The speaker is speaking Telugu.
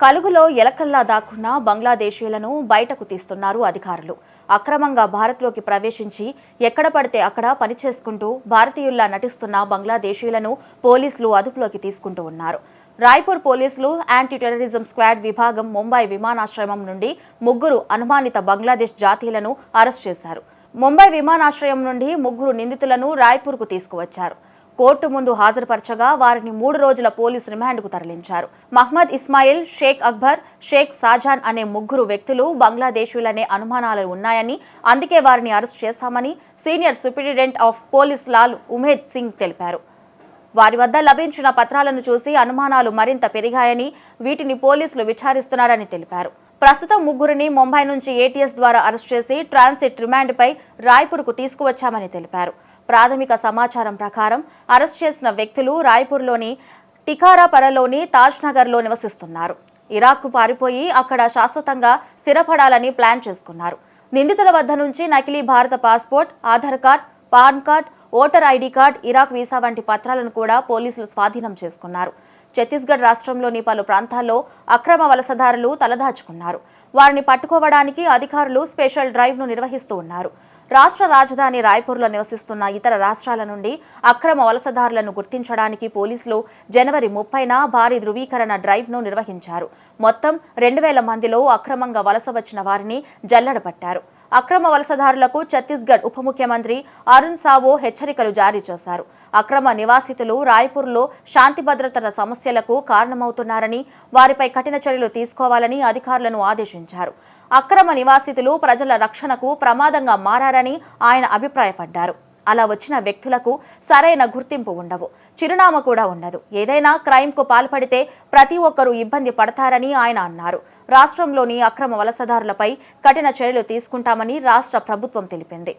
కలుగులో ఎలకల్లా దాక్కున్న బంగ్లాదేశీయులను బయటకు తీస్తున్నారు అధికారులు. అక్రమంగా భారత్లోకి ప్రవేశించి ఎక్కడ పడితే అక్కడ పనిచేసుకుంటూ భారతీయుల్లా నటిస్తున్న బంగ్లాదేశీయులను పోలీసులు అదుపులోకి తీసుకుంటూ ఉన్నారు. రాయ్పూర్ పోలీసులు యాంటీ టెర్రరిజం స్క్వాడ్ విభాగం ముంబై విమానాశ్రయం నుండి ముగ్గురు అనుమానిత బంగ్లాదేశ్ జాతీయులను అరెస్ట్ చేశారు. ముంబై విమానాశ్రయం నుండి ముగ్గురు నిందితులను రాయ్పూర్కు తీసుకువచ్చారు. కోర్టు ముందు హాజరుపరచగా వారిని మూడు రోజుల పోలీస్ రిమాండ్కు తరలించారు. మహ్మద్ ఇస్మాయిల్ షేక్ అక్బర్ షేక్ సాజాన్ అనే ముగ్గురు వ్యక్తులు బంగ్లాదేశీలనే అనుమానాలు ఉన్నాయని అందుకే వారిని అరెస్ట్ చేస్తామని senior superintendent of police Lal Umed Singh తెలిపారు. వారి వద్ద లభించిన పత్రాలను చూసి అనుమానాలు మరింత పెరిగాయని వీటిని పోలీసులు విచారిస్తున్నారని తెలిపారు. ప్రస్తుతం ముగ్గురిని ముంబై నుంచి ఏటీఎస్ ద్వారా అరెస్ట్ చేసి ట్రాన్సిట్ రిమాండ్పై రాయ్పూర్కు తీసుకువచ్చామని తెలిపారు. ప్రాథమిక సమాచారం ప్రకారం అరెస్ట్ చేసిన వ్యక్తులు రాయ్పూర్లోని టికారాపరలోని తాజ్నగర్లో నివసిస్తున్నారు. ఇరాక్కు పారిపోయి అక్కడ శాశ్వతంగా స్థిరపడాలని ప్లాన్ చేసుకున్నారు. నిందితుల వద్ద నుంచి నకిలీ భారత passport Aadhaar card PAN card voter ID card Iraq visa వంటి పత్రాలను కూడా పోలీసులు స్వాధీనం చేసుకున్నారు. ఛత్తీస్గఢ్ రాష్ట్రంలోని పలు ప్రాంతాల్లో అక్రమ వలసదారులు తలదాచుకున్నారు. వారిని పట్టుకోవడానికి అధికారులు స్పెషల్ డ్రైవ్ను నిర్వహిస్తూ ఉన్నారు. రాష్ట్ర రాజధాని రాయ్పూర్లో నివసిస్తున్న ఇతర రాష్ట్రాల నుండి అక్రమ వలసదారులను గుర్తించడానికి పోలీసులు జనవరి ముప్పైన భారీ ధృవీకరణ డ్రైవ్ను నిర్వహించారు. మొత్తం రెండు వేల మందిలో అక్రమంగా వలస వచ్చిన వారిని జల్లడబట్టారు అక్రమ వలసదారులకు ఛత్తీస్గఢ్ ఉప ముఖ్యమంత్రి అరుణ్ సావో హెచ్చరికలు జారీ చేశారు. అక్రమ నివాసితులు రాయ్పూర్లో శాంతి భద్రతల సమస్యలకు కారణమవుతున్నారని వారిపై కఠిన చర్యలు తీసుకోవాలని అధికారులను ఆదేశించారు. అక్రమ నివాసితులు ప్రజల రక్షణకు ప్రమాదంగా మారారని ఆయన అభిప్రాయపడ్డారు. అలా వచ్చిన వ్యక్తులకు సరైన గుర్తింపు ఉండవు. చిరునామా కూడా ఉండదు. ఏదైనా క్రైమ్కు పాల్పడితే ప్రతి ఒక్కరూ ఇబ్బంది పడతారని ఆయన అన్నారు. రాష్ట్రంలోని అక్రమ వలసదారులపై కఠిన చర్యలు తీసుకుంటామని రాష్ట్ర ప్రభుత్వం తెలిపింది.